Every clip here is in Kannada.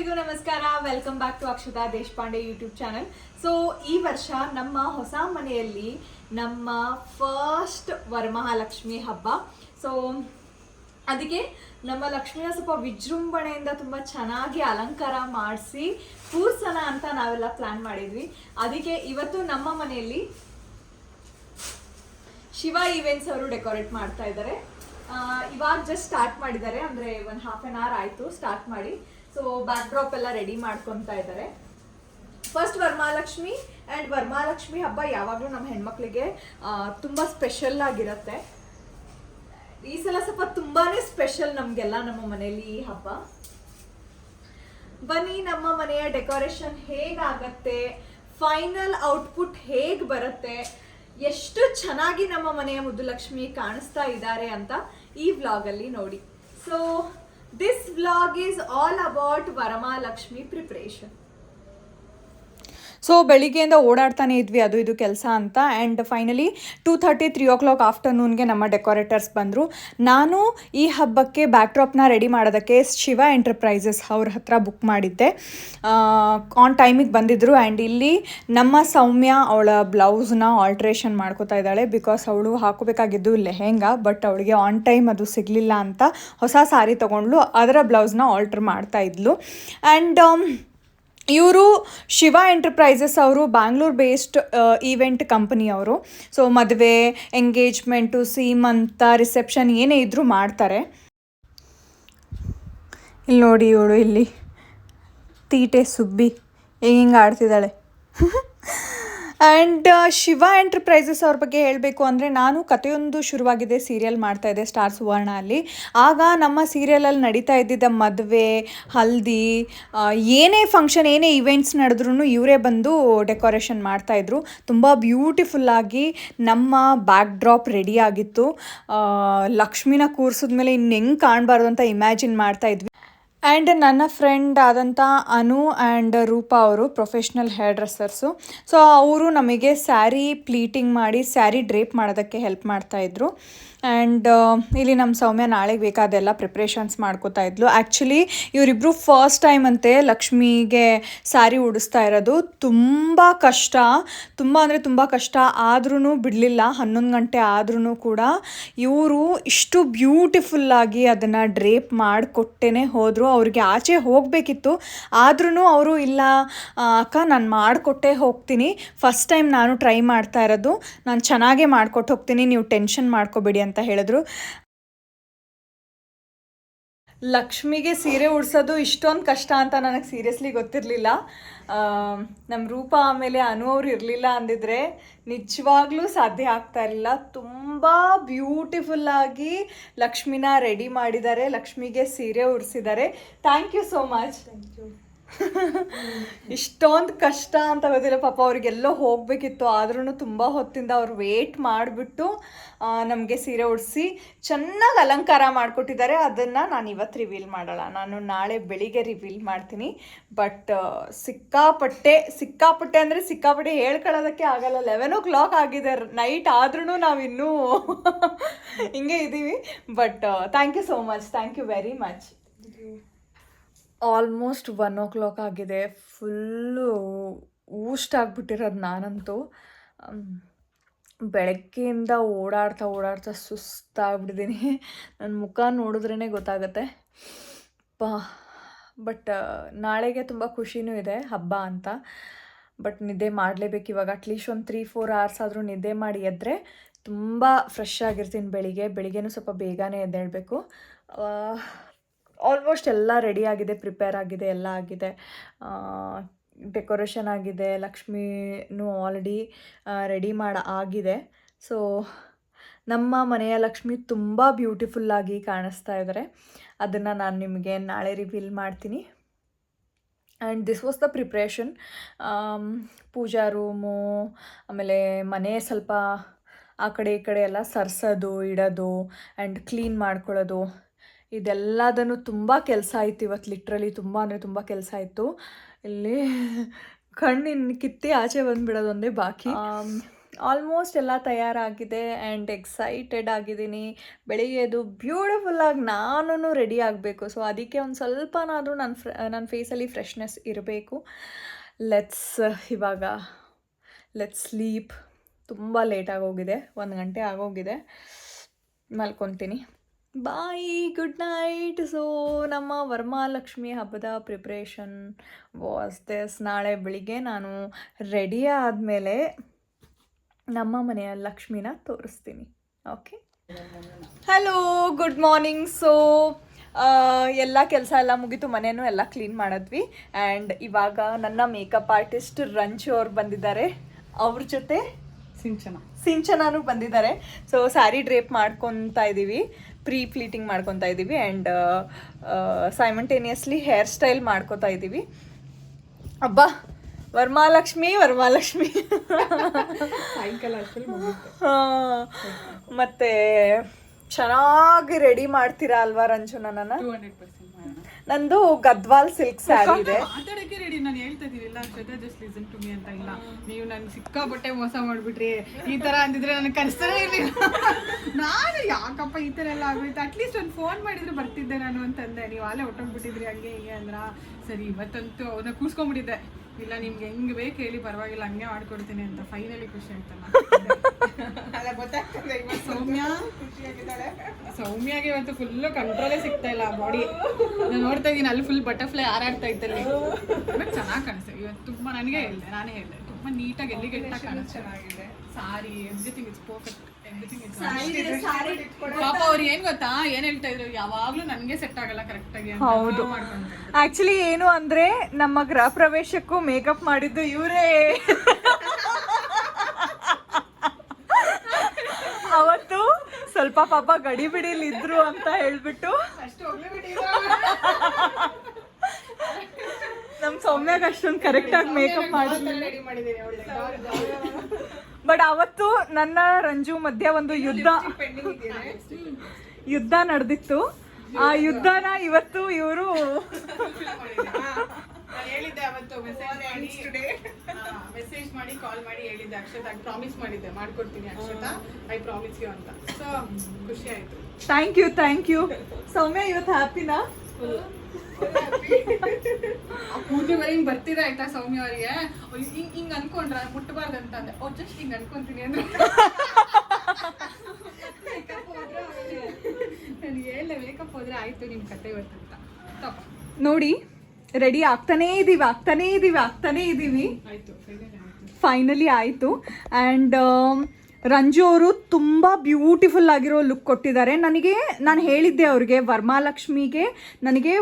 ಎಲ್ರಿಗೂ ನಮಸ್ಕಾರ. Welcome back to Akshata Deshpande YouTube channel so ಈ ವರ್ಷ ನಮ್ಮ ಹೊಸ ಮನೆಯಲ್ಲಿ ನಮ್ಮ ಫಸ್ಟ್ ವರಮಹಾಲಕ್ಷ್ಮಿ ಹಬ್ಬ. ಸೊ ಅದಕ್ಕೆ ನಮ್ಮ ಲಕ್ಷ್ಮಿಯ ಸ್ವಲ್ಪ ವಿಜೃಂಭಣೆಯಿಂದ ತುಂಬ ಚೆನ್ನಾಗಿ ಅಲಂಕಾರ ಮಾಡಿಸಿ ಕೂರ್ಸೋಣ ಅಂತ ನಾವೆಲ್ಲ ಪ್ಲಾನ್ ಮಾಡಿದ್ವಿ. ಅದಕ್ಕೆ ಇವತ್ತು ನಮ್ಮ ಮನೆಯಲ್ಲಿ ಶಿವ ಈವೆಂಟ್ಸ್ ಅವರು ಡೆಕೋರೇಟ್ ಮಾಡ್ತಾ ಇದ್ದಾರೆ. ಇವಾಗ ಜಸ್ಟ್ ಸ್ಟಾರ್ಟ್ ಮಾಡಿದ್ದಾರೆ. ಅಂದ್ರೆ ಒಂದು ಹಾಫ್ ಆನ್ ಅವರ್ ಆಯ್ತು ಸ್ಟಾರ್ಟ್ ಮಾಡಿ. ಸೊ ಬ್ಯಾಕ್ ಡ್ರಾಪ್ ಎಲ್ಲ ರೆಡಿ ಮಾಡ್ಕೊತಾ ಇದ್ದಾರೆ. ಫಸ್ಟ್ ವರಮಹಾಲಕ್ಷ್ಮಿ ಆ್ಯಂಡ್ ವರಮಹಾಲಕ್ಷ್ಮಿ ಹಬ್ಬ ಯಾವಾಗಲೂ ನಮ್ಮ ಹೆಣ್ಮಕ್ಳಿಗೆ ತುಂಬ ತುಂಬಾ ಸ್ಪೆಷಲ್ ಆಗಿರುತ್ತೆ. ಈ ಸಲ ಸ್ವಲ್ಪ ತುಂಬಾನೇ ಸ್ಪೆಷಲ್ ನಮಗೆಲ್ಲ ನಮ್ಮ ಮನೆಯಲ್ಲಿ ಈ ಹಬ್ಬ. ಬನ್ನಿ, ನಮ್ಮ ಮನೆಯ ಡೆಕೋರೇಷನ್ ಹೇಗಾಗತ್ತೆ? ಫೈನಲ್ ಔಟ್ಪುಟ್ ಹೇಗ್ ಬರುತ್ತೆ? ಎಷ್ಟು ಚೆನ್ನಾಗಿ ನಮ್ಮ ಮನೆಯ ಮುದ್ದು ಲಕ್ಷ್ಮಿ ಕಾಣಿಸ್ತಾ ಇದ್ದಾರೆ ಅಂತ ಈ ವ್ಲಾಗಲ್ಲಿ ನೋಡಿ. So this vlog is all about Varamahalakshmi preparation so ಬೆಳಿಗ್ಗೆಯಿಂದ ಓಡಾಡ್ತಾನೆ ಇದ್ವಿ. ಅದು ಇದು ಕೆಲಸ ಅಂತ. And finally two thirty three o'clock ಆಫ್ಟರ್ನೂನ್ಗೆ ನಮ್ಮ ಡೆಕೋರೇಟರ್ಸ್ ಬಂದರು. ನಾನು ಈ ಹಬ್ಬಕ್ಕೆ ಬ್ಯಾಕ್ಡ್ರಾಪ್ನ ರೆಡಿ ಮಾಡೋದಕ್ಕೆ ಶಿವ ಎಂಟರ್ಪ್ರೈಸಸ್ ಅವ್ರ ಹತ್ರ ಬುಕ್ ಮಾಡಿದ್ದೆ. ಆನ್ ಟೈಮಿಗೆ ಬಂದಿದ್ದರು ಆ್ಯಂಡ್ ಇಲ್ಲಿ ನಮ್ಮ ಸೌಮ್ಯ ಅವಳ ಬ್ಲೌಸ್ನ ಆಲ್ಟ್ರೇಷನ್ ಮಾಡ್ಕೋತಾ ಇದ್ದಾಳೆ. ಬಿಕಾಸ್ ಅವಳು ಹಾಕೋಬೇಕಾಗಿದ್ದು ಲೆಹೆಂಗಾ ಬಟ್ ಅವಳಿಗೆ ಆನ್ ಟೈಮ್ ಅದು ಸಿಗಲಿಲ್ಲ ಅಂತ ಹೊಸ ಸಾರಿ ತೊಗೊಂಡ್ಲು ಅದರ ಬ್ಲೌಸ್ನ ಆಲ್ಟ್ರ್ ಮಾಡ್ತಾ ಇದ್ಲು. ಆ್ಯಂಡ್ ಇವರು ಶಿವ ಎಂಟರ್ಪ್ರೈಸಸ್ ಅವರು ಬ್ಯಾಂಗ್ಳೂರ್ ಬೇಸ್ಡ್ ಈವೆಂಟ್ ಕಂಪನಿ ಅವರು. ಸೊ ಮದುವೆ ಎಂಗೇಜ್ಮೆಂಟು ಸೀಮಂತ ರಿಸೆಪ್ಷನ್ ಏನೇ ಇದ್ದರೂ ಮಾಡ್ತಾರೆ. ಇಲ್ಲಿ ನೋಡಿ ಇವಳು ಇಲ್ಲಿ. ತೀಟೆ ಸುಬ್ಬಿ. ಹೆಂಗೆ ಆಡ್ತಿದ್ದಾಳೆ. ಆ್ಯಂಡ್ ಶಿವ ಎಂಟರ್ಪ್ರೈಸಸ್ ಅವ್ರ ಬಗ್ಗೆ ಹೇಳಬೇಕು ಅಂದರೆ ನಾನು ಕಥೆಯೊಂದು ಶುರುವಾಗಿದೆ ಸೀರಿಯಲ್ ಮಾಡ್ತಾ ಇದ್ದೆ ಸ್ಟಾರ್ ಸುವರ್ಣ ಅಲ್ಲಿ. ಆಗ ನಮ್ಮ ಸೀರಿಯಲಲ್ಲಿ ನಡೀತಾ ಇದ್ದಿದ್ದ ಮದುವೆ, ಹಲ್ದಿ ಏನೇ ಫಂಕ್ಷನ್ ಏನೇ ಇವೆಂಟ್ಸ್ ನಡೆದ್ರೂ ಇವರೇ ಬಂದು ಡೆಕೋರೇಷನ್ ಮಾಡ್ತಾಯಿದ್ರು ತುಂಬ ಬ್ಯೂಟಿಫುಲ್ಲಾಗಿ ನಮ್ಮ ಬ್ಯಾಕ್ ಡ್ರಾಪ್ ರೆಡಿ ಆಗಿತ್ತು ಲಕ್ಷ್ಮಿನ ಕೂರಿಸಿದ್ಮೇಲೆ ಇನ್ನು ಹೆಂಗೆ ಕಾಣಬಾರ್ದು ಅಂತ ಇಮ್ಯಾಜಿನ್ ಮಾಡ್ತಾ ಇದ್ವಿ. ಆ್ಯಂಡ್ ನನ್ನ ಫ್ರೆಂಡ್ ಆದಂಥ ಅನು ಆ್ಯಂಡ್ ರೂಪಾ ಅವರು ಪ್ರೊಫೆಷ್ನಲ್ ಹೇರ್ ಡ್ರೆಸ್ಸರ್ಸು ಸೊ ಅವರು ನಮಗೆ ಸ್ಯಾರಿ ಪ್ಲೀಟಿಂಗ್ ಮಾಡಿ ಸ್ಯಾರಿ ಡ್ರೇಪ್ ಮಾಡೋದಕ್ಕೆ ಹೆಲ್ಪ್ ಮಾಡ್ತಾಯಿದ್ರು ಆ್ಯಂಡ್ ಇಲ್ಲಿ ನಮ್ಮ ಸೌಮ್ಯ ನಾಳೆಗೆ ಬೇಕಾದೆಲ್ಲ ಪ್ರಿಪ್ರೇಷನ್ಸ್ ಮಾಡ್ಕೋತಾ ಇದ್ಲು. ಆ್ಯಕ್ಚುಲಿ ಇವರಿಬ್ಬರು ಫಸ್ಟ್ ಟೈಮ್ ಅಂತೆ ಲಕ್ಷ್ಮಿಗೆ ಸಾರಿ ಉಡಿಸ್ತಾ ಇರೋದು. ತುಂಬ ಕಷ್ಟ. ತುಂಬ ಅಂದರೆ ತುಂಬ ಕಷ್ಟ. ಆದ್ರೂ ಬಿಡಲಿಲ್ಲ. ಹನ್ನೊಂದು ಗಂಟೆ ಆದ್ರೂ ಕೂಡ ಇವರು ಇಷ್ಟು ಬ್ಯೂಟಿಫುಲ್ಲಾಗಿ ಅದನ್ನು ಡ್ರೇಪ್ ಮಾಡಿಕೊಟ್ಟೇ ಹೋದರು. ಅವ್ರಿಗೆ ಆಚೆ ಹೋಗಬೇಕಿತ್ತು. ಆದ್ರೂ ಅವರು, ಇಲ್ಲ ಅಕ್ಕ, ನಾನು ಮಾಡಿಕೊಟ್ಟೇ ಹೋಗ್ತೀನಿ. ಫಸ್ಟ್ ಟೈಮ್ ನಾನು ಟ್ರೈ ಮಾಡ್ತಾ ಇರೋದು. ನಾನು ಚೆನ್ನಾಗೇ ಮಾಡ್ಕೊಟ್ಟು ಹೋಗ್ತೀನಿ. ನೀವು ಟೆನ್ಷನ್ ಮಾಡ್ಕೋಬೇಡಿ ಅಂತ ಹೇಳಿದ್ರು. ಲಕ್ಷ್ಮಿಗೆ ಸೀರೆ ಉಡ್ಸೋದು ಇಷ್ಟೊಂದು ಕಷ್ಟ ಅಂತ ನನಗೆ ಸೀರಿಯಸ್ಲಿ ಗೊತ್ತಿರಲಿಲ್ಲ. ನಮ್ಮ ರೂಪ ಆಮೇಲೆ ಅನು ಅವ್ರು ಇರಲಿಲ್ಲ ಅಂದಿದ್ರೆ ನಿಜವಾಗ್ಲೂ ಸಾಧ್ಯ ಆಗ್ತಾ ಇರಲಿಲ್ಲ. ತುಂಬ ಬ್ಯೂಟಿಫುಲ್ಲಾಗಿ ಲಕ್ಷ್ಮಿನ ರೆಡಿ ಮಾಡಿದ್ದಾರೆ. ಲಕ್ಷ್ಮಿಗೆ ಸೀರೆ ಉಡಿಸಿದ್ದಾರೆ. ಥ್ಯಾಂಕ್ ಯು ಸೋ ಮಚ್ ಇಷ್ಟೊಂದು ಕಷ್ಟ ಅಂತ ಗೊತ್ತಿಲ್ಲ. ಪಾಪ ಅವ್ರಿಗೆಲ್ಲೋ ಹೋಗಬೇಕಿತ್ತು. ಆದ್ರೂ ತುಂಬ ಹೊತ್ತಿಂದ ಅವ್ರು ವೇಟ್ ಮಾಡಿಬಿಟ್ಟು ನಮಗೆ ಸೀರೆ ಉಡಿಸಿ ಚೆನ್ನಾಗಿ ಅಲಂಕಾರ ಮಾಡಿಕೊಟ್ಟಿದ್ದಾರೆ. ಅದನ್ನು ನಾನು ಇವತ್ತು ರಿವೀಲ್ ಮಾಡೋಲ್ಲ. ನಾನು ನಾಳೆ ಬೆಳಿಗ್ಗೆ ರಿವೀಲ್ ಮಾಡ್ತೀನಿ. ಬಟ್ ಸಿಕ್ಕಾಪಟ್ಟೆ ಸಿಕ್ಕಾಪಟ್ಟೆ ಅಂದರೆ ಸಿಕ್ಕಾಪಟ್ಟೆ ಹೇಳ್ಕೊಳ್ಳೋದಕ್ಕೆ ಆಗಲ್ಲ. ಲೆವೆನ್ ಓ ಕ್ಲಾಕ್ ಆಗಿದೆ. ನೈಟ್ ಆದ್ರೂ ನಾವು ಇನ್ನೂ ಹಿಂಗೆ ಇದ್ದೀವಿ but thank you so much thank you very much almost one o'clock ಆಗಿದೆ. ಫುಲ್ಲು ಊಸ್ಟ್ ಆಗಿಬಿಟ್ಟಿರೋದು ನಾನಂತೂ. ಬೆಳಗ್ಗೆಯಿಂದ ಓಡಾಡ್ತಾ ಓಡಾಡ್ತಾ ಸುಸ್ತಾಗ್ಬಿಟ್ಟಿದ್ದೀನಿ ನನ್ನ ಮುಖ ನೋಡಿದ್ರೇ ಗೊತ್ತಾಗುತ್ತೆ. ಪ ಬಟ್ ನಾಳೆಗೆ ತುಂಬ ಖುಷಿನೂ ಇದೆ, ಹಬ್ಬ ಅಂತ. ಬಟ್ ನಿದ್ದೆ ಮಾಡಲೇಬೇಕು ಇವಾಗ. ಅಟ್ಲೀಸ್ಟ್ ಒಂದು ತ್ರೀ ಫೋರ್ ಅವರ್ಸ್ ಆದರೂ ನಿದ್ದೆ ಮಾಡಿ ಎದ್ದರೆ ತುಂಬ ಫ್ರೆಶ್ ಆಗಿರ್ತೀನಿ ಬೆಳಿಗ್ಗೆ. ಬೆಳಿಗ್ಗೆನೂ ಸ್ವಲ್ಪ ಬೇಗನೆ ಎದ್ದೇಳಬೇಕು. ಆಲ್ಮೋಸ್ಟ್ ಎಲ್ಲ ರೆಡಿ ಆಗಿದೆ ಪ್ರಿಪೇರ್ ಆಗಿದೆ, ಎಲ್ಲ ಆಗಿದೆ. ಡೆಕೋರೇಷನ್ ಆಗಿದೆ, ಲಕ್ಷ್ಮಿನೂ ಆಲ್ರೆಡಿ ರೆಡಿ ಮಾಡಿ, ಆಗಿದೆ. ಸೊ ನಮ್ಮ ಮನೆಯ ಲಕ್ಷ್ಮಿ ತುಂಬ ಬ್ಯೂಟಿಫುಲ್ಲಾಗಿ ಕಾಣಿಸ್ತಾ ಇದ್ದಾರೆ ಅದನ್ನು ನಾನು ನಿಮಗೆ ನಾಳೆ ರಿವೀಲ್ ಮಾಡ್ತೀನಿ. And this was the preparation puja room ಆಮೇಲೆ ಮನೆ ಸ್ವಲ್ಪ ಆ ಕಡೆ ಈ ಕಡೆ ಎಲ್ಲ ಸರ್ಸೋದು, ಇಡೋದು ಆ್ಯಂಡ್ ಕ್ಲೀನ್ ಮಾಡ್ಕೊಳ್ಳೋದು. ಇದೆಲ್ಲದನ್ನು ತುಂಬ ಕೆಲಸ ಆಯಿತು ಇವತ್ತು ಲಿಟ್ರಲಿ ತುಂಬ ಅಂದರೆ ತುಂಬ ಕೆಲಸ ಆಯಿತು. ಇಲ್ಲಿ ಕಣ್ಣಿನ ಕಿತ್ತಿ ಆಚೆ ಬಂದುಬಿಡೋದೊಂದೇ ಬಾಕಿ. ಆಲ್ಮೋಸ್ಟ್ ಎಲ್ಲ ತಯಾರಾಗಿದೆ ಆ್ಯಂಡ್ ಎಕ್ಸೈಟೆಡ್ ಆಗಿದ್ದೀನಿ. ಬೆಳಿಗ್ಗೆ ಅದು ಬ್ಯೂಟಿಫುಲ್ಲಾಗಿ ನಾನು ರೆಡಿ ಆಗಬೇಕು. ಸೊ ಅದಕ್ಕೆ ಒಂದು ಸ್ವಲ್ಪನಾದರೂ ನನ್ನ ಫ್ರ ನನ್ನ ಫೇಸಲ್ಲಿ ಫ್ರೆಶ್ನೆಸ್ ಇರಬೇಕು. ಲೆಟ್ಸ್ ಇವಾಗ ಲೆಟ್ಸ್ ಸ್ಲೀಪ್ ತುಂಬ ಲೇಟ್ ಹೋಗಿದೆ ಒಂದು ಗಂಟೆ ಆಗೋಗಿದೆ. ಮಲ್ಕೊತೀನಿ. ಬಾಯ್ ಗುಡ್ ನೈಟ್ ಸೊ ನಮ್ಮ ವರ್ಮಾಲಕ್ಷ್ಮಿ ಹಬ್ಬದ ಪ್ರಿಪ್ರೇಷನ್ ವಾಸ್ ದಿಸ್ ನಾಳೆ ಬೆಳಿಗ್ಗೆ ನಾನು ರೆಡಿ ಆದಮೇಲೆ ನಮ್ಮ ಮನೆಯ ಲಕ್ಷ್ಮಿನ ತೋರಿಸ್ತೀನಿ. Okay hello good morning so ಎಲ್ಲ ಕೆಲಸ ಎಲ್ಲ ಮುಗಿತು. ಮನೆಯೂ ಎಲ್ಲ ಕ್ಲೀನ್ ಮಾಡಿದ್ವಿ. ಆ್ಯಂಡ್ ಇವಾಗ ನನ್ನ ಮೇಕಪ್ ಆರ್ಟಿಸ್ಟ್ ರಂಜು ಅವ್ರು ಬಂದಿದ್ದಾರೆ. ಅವ್ರ ಜೊತೆ ಸಿಂಚನ. ಸಿಂಚನಾನು ಬಂದಿದ್ದಾರೆ. ಸೊ ಸ್ಯಾರಿ ಡ್ರೇಪ್ ಮಾಡ್ಕೊತಾ ಇದ್ದೀವಿ ಪ್ರೀ ಫ್ಲೀಟಿಂಗ್ ಮಾಡ್ಕೊತಾ ಇದ್ದೀವಿ ಆ್ಯಂಡ್ ಸೈಮಂಟೇನಿಯಸ್ಲಿ ಹೇರ್ ಸ್ಟೈಲ್ ಮಾಡ್ಕೊತಾ ಇದ್ದೀವಿ ಅಬ್ಬಾ ವರ್ಮಾಲಕ್ಷ್ಮಿ ವರ್ಮಾಲಕ್ಷ್ಮಿ. ಸಾಯಂಕಾಲ ಮತ್ತೆ ಚೆನ್ನಾಗಿ ರೆಡಿ ಮಾಡ್ತೀರಾ ಅಲ್ವಾ ರಂಜು ನನ್ನ ನಂದು ಗದ್ವಾಲ್ ಸಿಲ್ಕ್ ಸ್ಯಾರಿ ಇದೆ. ಇಲ್ಲ Shweta just listen to me ಅಂತ ಇಲ್ಲ. ನೀವು ನನ್ ಸಿಕ್ಕಾಪಟ್ಟೆ ಮೋಸ ಮಾಡ್ಬಿಟ್ರಿ. ಈ ತರ ಅಂದಿದ್ರೆ ನನಗೆ ಕರೆಸ್ತಾನೆ ಇರ್ಲಿಲ್ಲ. ನಾನು ಯಾಕಪ್ಪ ಈ ತರ ಎಲ್ಲ ಆಗೋಯ್ತು? ಅಟ್ಲೀಸ್ಟ್ ಒಂದು ಫೋನ್ ಮಾಡಿದ್ರೆ ಬರ್ತಿದ್ದೆ ನಾನು ಅಂತಂದೆ. ನೀವು ಅಲ್ಲೇ ಹೊಟ್ಟೋಗ್ಬಿಟ್ಟಿದ್ರಿ ಹಂಗೆ ಹಿಂಗೆ ಅಂದ್ರ. ಸರಿ, ಇವತ್ತಂತೂ ಅವನ್ನ ಕೂರ್ಸ್ಕೊಂಡ್ಬಿಟ್ಟಿದ್ದೆ ಇಲ್ಲ ನಿಮ್ಗೆ ಹೆಂಗ್ ಬೇಕು ಹೇಳಿ ಪರವಾಗಿಲ್ಲ ಹಂಗೆ ಮಾಡ್ಕೊಡ್ತೀನಿ ಅಂತ ಫೈನಲಿ ಖುಷಿ ಆಯ್ತಲ್ಲ. ಸೌಮ್ಯ? ಸೌಮ್ಯಾಗೆ ಇವತ್ತು ಫುಲ್ ಕಂಟ್ರೋಲೇ ಸಿಗ್ತಾ ಇಲ್ಲ ಬಾಡಿ ನಾನು ನೋಡ್ತಾ ಇದೀನಿ ಅಲ್ಲಿ ಫುಲ್ ಬಟರ್ಫ್ಲೈ ಹಾರಾಡ್ತಾ ಇದ್ದಲ್ಲಿ ಬಟ್ ಚೆನ್ನಾಗಿ ಕಾಣಿಸ್ತದೆ ಇವತ್ತು ತುಂಬಾ ನನಗೆ ಹೇಳಿದೆ ನಾನೇ ಹೇಳಿದೆ ತುಂಬಾ ನೀಟಾಗಿ ಎಲ್ಲಿಗೆ ಚೆನ್ನಾಗಿದೆ. ಸಾರಿ ಎವ್ರಿಥಿಂಗ್ ಇಟ್ಸ್ ಪರ್ಫೆಕ್ಟ್ ಪಾಪ ಅವ್ರು ಏನ್ ಗೊತ್ತಾ? ಏನ್ ಹೇಳ್ತಾ ಇದ್ರು? ಯಾವಾಗ್ಲೂ ನನ್ಗೆ ಸೆಟ್ ಆಗಲ್ಲ ಕರೆಕ್ಟ್ ಆಗಿ ಅಂತ. ಹೌದು. ಆಕ್ಚುಲಿ ಏನು ಅಂದ್ರೆ ನಮ್ಮ ಗೃಹ ಪ್ರವೇಶಕ್ಕೂ ಮೇಕಪ್ ಮಾಡಿದ್ದು ಇವರೇ. ಅವತ್ತು ಸ್ವಲ್ಪ ಪಾಪ ಗಡಿ ಬಿಡಿಲಿ ಇದ್ರು ಅಂತ ಹೇಳ್ಬಿಟ್ಟು. ನಮ್ ಸೌಮ್ಯಾಗ ಅಷ್ಟೊಂದು ಕರೆಕ್ಟ್ ಆಗಿ ಮೇಕಪ್ ಮಾಡಿ ರೆಡಿ ಮಾಡಿದ್ದೀನಿ ಬಟ್ ಅವತ್ತು ನನ್ನ ರಂಜು ಮಧ್ಯ ಒಂದು ಯುದ್ಧ ಯುದ್ಧ ನಡೆದಿತ್ತು. ಆ ಯುದ್ಧನ ಇವತ್ತು ಇವರು ಹೇಳಿದ್ದೆ ಅವತ್ತು ಮೆಸೇಜ್ ಮಾಡಿ. ಮೆಸೇಜ್ ಮಾಡಿ ಕಾಲ್ ಮಾಡಿ ಹೇಳಿದ್ದೆ ಅಕ್ಷತಾ. ಪ್ರಾಮಿಸ್ ಮಾಡಿದ್ದೆ. ಮಾಡ್ಕೊಡ್ತೀನಿ ಅಕ್ಷತಾ. ಐ ಪ್ರಾಮಿಸ್ ಯು ಅಂತ. ಸೊ ಖುಷಿ ಆಯ್ತು. Thank you thank you Soumya ಇವತ್ತು ಹ್ಯಾಪಿನಾ ಹಿಂಗ್ ಬರ್ತೀರ ಆಯ್ತಾ ಸೌಮ್ಯ ಅವರಿಗೆ? ಹಿಂಗ್ ಹಿಂಗ್ ಅನ್ಕೊಂಡ್ರ ಮುಟ್ಟಬಾರ್ದು ಅಂತ ಅಂದೆ. ಓ ಜಸ್ಟ್ ಹಿಂಗ್ ಅನ್ಕೊಂತೀನಿ ಅಂದ್ರೆ. ನಾನು ಹೇಳ್ದೆ ಮೇಕಪ್ ಹೋದ್ರೆ ಆಯ್ತು ನಿಮ್ ಕತೆ ಇವತ್ತು ಅಂತ. ನೋಡಿ ರೆಡಿ ಆಗ್ತಾನೇ ಇದೀವಿ ಆಗ್ತಾನೇ ಇದೀವಿ ಆಗ್ತಾನೇ ಇದೀವಿ. ಫೈನಲ್ ಆಯ್ತು. ಫೈನಲಿ ಆಯಿತು. ಆ್ಯಂಡ್ ರಂಜು ಅವರು ತುಂಬ ಬ್ಯೂಟಿಫುಲ್ ಆಗಿರೋ ಲುಕ್ ಕೊಟ್ಟಿದ್ದಾರೆ. ನನಗೆ, ನಾನು ಹೇಳಿದ್ದೆ ಅವ್ರಿಗೆ, ವರ್ಮಾಲಕ್ಷ್ಮಿಗೆ ನನಗೆ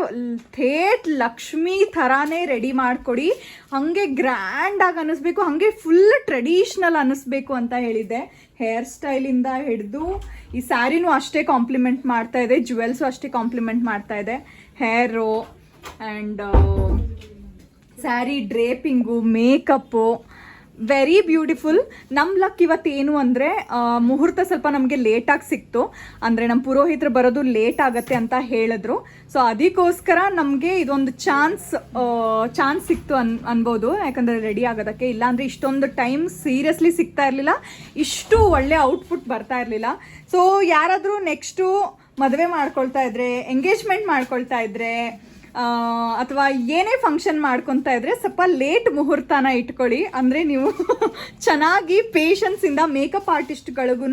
ಥೇಟ್ ಲಕ್ಷ್ಮಿ ಥರಾನೇ ರೆಡಿ ಮಾಡಿಕೊಡಿ. ಹಾಗೆ ಗ್ರ್ಯಾಂಡಾಗಿ ಅನ್ನಿಸ್ಬೇಕು, ಹಾಗೆ ಫುಲ್ ಟ್ರೆಡಿಷ್ನಲ್ ಅನ್ನಿಸ್ಬೇಕು ಅಂತ ಹೇಳಿದ್ದೆ. ಹೇರ್ ಸ್ಟೈಲಿಂದ ಹಿಡಿದು ಈ ಸ್ಯಾರಿನೂ ಅಷ್ಟೇ ಕಾಂಪ್ಲಿಮೆಂಟ್ ಮಾಡ್ತಾ ಇದೆ ಜುವೆಲ್ಸು ಅಷ್ಟೇ ಕಾಂಪ್ಲಿಮೆಂಟ್ ಮಾಡ್ತಾ ಇದೆ. Hair and sari draping makeup very beautiful ನಮ್ಮ ಲಕ್ ಇವತ್ತೇನು ಅಂದರೆ ಮುಹೂರ್ತ ಸ್ವಲ್ಪ ನಮಗೆ ಲೇಟಾಗಿ ಸಿಕ್ತು. ಅಂದರೆ ನಮ್ಮ ಪುರೋಹಿತರು ಬರೋದು ಲೇಟ್ ಆಗತ್ತೆ ಅಂತ ಹೇಳಿದ್ರು. ಸೊ ಅದಕ್ಕೋಸ್ಕರ ನಮಗೆ ಇದೊಂದು ಚಾನ್ಸ್ ಚಾನ್ಸ್ ಸಿಕ್ತು ಅನ್, ಅನ್ಬೋದು. ಯಾಕಂದರೆ ರೆಡಿ ಆಗೋದಕ್ಕೆ ಇಲ್ಲಾಂದರೆ ಇಷ್ಟೊಂದು ಟೈಮ್ ಸೀರಿಯಸ್ಲಿ ಸಿಗ್ತಾ ಇರಲಿಲ್ಲ. ಇಷ್ಟು ಒಳ್ಳೆ ಔಟ್ಪುಟ್ ಬರ್ತಾ ಇರಲಿಲ್ಲ. ಸೊ ಯಾರಾದರೂ ನೆಕ್ಸ್ಟು ಮದುವೆ ಮಾಡ್ಕೊಳ್ತಾ ಇದ್ರೆ ಎಂಗೇಜ್ಮೆಂಟ್ ಮಾಡ್ಕೊಳ್ತಾ ಇದ್ರೆ ಅಥವಾ ಏನೇ ಫಂಕ್ಷನ್ ಮಾಡ್ಕೊತಾ ಇದ್ರೆ ಸ್ವಲ್ಪ ಲೇಟ್ ಮುಹೂರ್ತನ ಇಟ್ಕೊಳ್ಳಿ. ಅಂದರೆ ನೀವು ಚೆನ್ನಾಗಿ ಪೇಷನ್ಸಿಂದ ಮೇಕಪ್ ಆರ್ಟಿಸ್ಟ್ಗಳಿಗೂ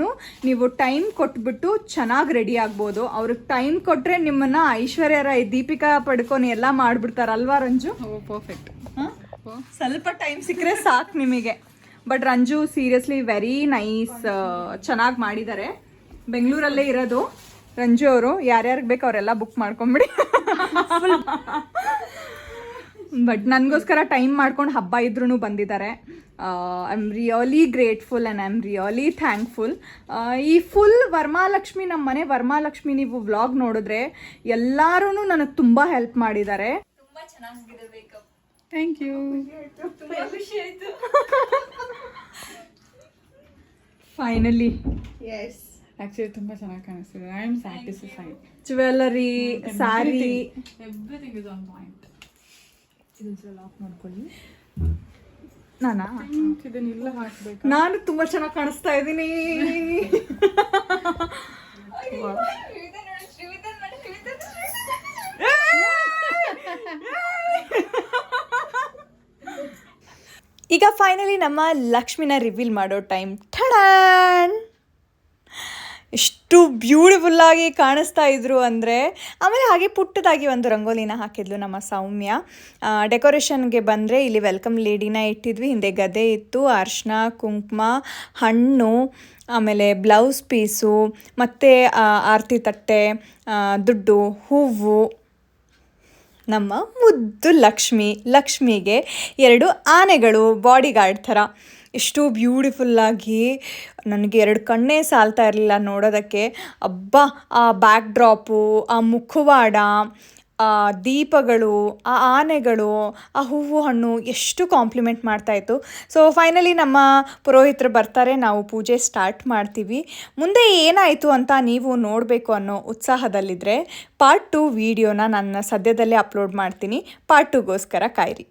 ನೀವು ಟೈಮ್ ಕೊಟ್ಬಿಟ್ಟು ಚೆನ್ನಾಗಿ ರೆಡಿ ಆಗ್ಬೋದು. ಅವ್ರಿಗೆ ಟೈಮ್ ಕೊಟ್ಟರೆ ನಿಮ್ಮನ್ನು ಐಶ್ವರ್ಯ ರೈ ದೀಪಿಕಾ ಪಡ್ಕೊನಿ ಎಲ್ಲ ಮಾಡಿಬಿಡ್ತಾರಲ್ವಾ ರಂಜು? ಓ ಪರ್ಫೆಕ್ಟ್ ಸ್ವಲ್ಪ ಟೈಮ್ ಸಿಕ್ಕರೆ ಸಾಕು ನಿಮಗೆ. But Ranju seriously very nice ಚೆನ್ನಾಗಿ ಮಾಡಿದ್ದಾರೆ. ಬೆಂಗಳೂರಲ್ಲೇ ಇರೋದು. ರಂಜು ಅವರು ಯಾರ್ಯಾರಿಗೆ ಬೇಕು ಅವರೆಲ್ಲ ಬುಕ್ ಮಾಡ್ಕೊಂಬಿಡಿ. ಬಟ್ ನನಗೋಸ್ಕರ ಟೈಮ್ ಮಾಡ್ಕೊಂಡು ಹಬ್ಬ ಇದ್ರೂ ಬಂದಿದ್ದಾರೆ I am really grateful and I am really thankful ಈ ಫುಲ್ ವರ್ಮಾಲಕ್ಷ್ಮಿ ನಮ್ಮ ಮನೆ ವರ್ಮಾಲಕ್ಷ್ಮಿ ನೀವು ವ್ಲಾಗ್ ನೋಡಿದ್ರೆ ಎಲ್ಲರೂ ನನಗೆ ತುಂಬ ಹೆಲ್ಪ್ ಮಾಡಿದ್ದಾರೆ ತುಂಬ ಚೆನ್ನಾಗಿದೆ ಮೇಕಪ್ ಥ್ಯಾಂಕ್ ಯು ಖುಷಿ ಆಯ್ತು. ಫೈನಲಿ ಎಸ್ ಆಕ್ಚುಲಿ ತುಂಬಾ ಚೆನ್ನಾಗಿ ಕಾಣಿಸ್ತಿದೆ. I am satisfied jewellery sari everything is on point lock ಮಾಡ್ಕೊಳ್ಳಿ. ನಾನಾ? ಇದನ್ನೆಲ್ಲ ಹಾಕ್ಬೇಕು? ನಾನು ತುಂಬಾ ಚೆನ್ನಾಗಿ ಕಾಣಿಸ್ತಾ ಇದ್ದೀನಿ. ಈಗ ಫೈನಲಿ ನಮ್ಮ ಲಕ್ಷ್ಮಿನ ರಿವೀಲ್ ಮಾಡೋ ಟೈಮ್ ಠಡಾನ್ ಎಷ್ಟು ಬ್ಯೂಟಿಫುಲ್ಲಾಗಿ ಕಾಣಿಸ್ತಾ ಇದ್ರು ಅಂದರೆ, ಆಮೇಲೆ ಹಾಗೆ ಪುಟ್ಟದಾಗಿ ಒಂದು ರಂಗೋಲಿನ ಹಾಕಿದ್ಲು ನಮ್ಮ ಸೌಮ್ಯ. ಡೆಕೋರೇಷನ್ಗೆ ಬಂದರೆ ಇಲ್ಲಿ ವೆಲ್ಕಮ್ ಲೇಡಿನ ಇಟ್ಟಿದ್ವಿ, ಹಿಂದೆ ಗದೆ ಇತ್ತು, ಅರ್ಶಿನ, ಕುಂಕುಮ, ಹಣ್ಣು, ಆಮೇಲೆ ಬ್ಲೌಸ್ ಪೀಸು ಮತ್ತು ಆರತಿ ತಟ್ಟೆ ದುಡ್ಡು, ಹೂವು, ನಮ್ಮ ಮುದ್ದು ಲಕ್ಷ್ಮಿ, ಲಕ್ಷ್ಮಿಗೆ ಎರಡು ಆನೆಗಳು ಬಾಡಿಗಾರ್ಡ್ ಥರ. ಎಷ್ಟು ಬ್ಯೂಟಿಫುಲ್ಲಾಗಿ ನನಗೆ ಎರಡು ಕಣ್ಣೇ ಸಾಲ್ತಾ ಇರಲಿಲ್ಲ ನೋಡೋದಕ್ಕೆ. ಅಬ್ಬಾ, ಆ ಬ್ಯಾಕ್ ಡ್ರಾಪು ಆ ಮುಖವಾಡ, ಆ ದೀಪಗಳು, ಆ ಆನೆಗಳು, ಆ ಹೂವು ಹಣ್ಣು ಎಷ್ಟು ಕಾಂಪ್ಲಿಮೆಂಟ್ ಮಾಡ್ತಾಯಿತ್ತು ಸೊ, ಫೈನಲಿ ನಮ್ಮ ಪುರೋಹಿತರು ಬರ್ತಾರೆ, ನಾವು ಪೂಜೆ ಸ್ಟಾರ್ಟ್ ಮಾಡ್ತೀವಿ. ಮುಂದೆ ಏನಾಯಿತು ಅಂತ ನೀವು ನೋಡಬೇಕು ಅನ್ನೋ ಉತ್ಸಾಹದಲ್ಲಿದ್ದರೆ ಪಾರ್ಟ್ ಟು ವೀಡಿಯೋನ ನನ್ನ ಸದ್ಯದಲ್ಲೇ ಅಪ್ಲೋಡ್ ಮಾಡ್ತೀನಿ. ಪಾರ್ಟ್ ಟುಗೋಸ್ಕರ ಕಾಯಿರಿ.